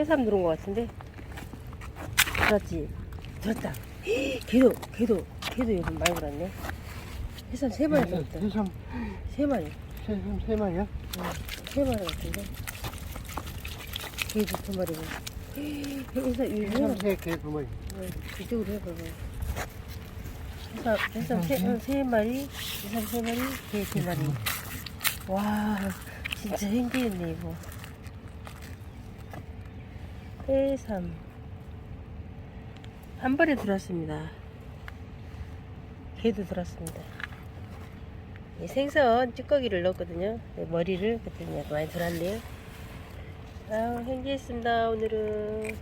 해삼 들어온 것 같은데? 들었지. 들었다. 걔도 걔도 걔도 요즘 많이 들었네. 해삼 세 마리 들었다. 해삼 세 마리. 해삼 세 마리야? 세 마리 같은데? 걔도 두 마리고 해삼 이 해삼. 세개두 마리. 어, 이쪽으로 해봐봐 해삼 해삼 세, 어, 세? 마리 해삼 세 마리 걔세 마리. 와 진짜 행기했네 이거 해삼. 한 번에 들었습니다. 개도 들었습니다. 이 생선 찌꺼기를 넣었거든요. 네, 머리를 그랬더니 많이 들었네요. 아 행기했습니다 오늘은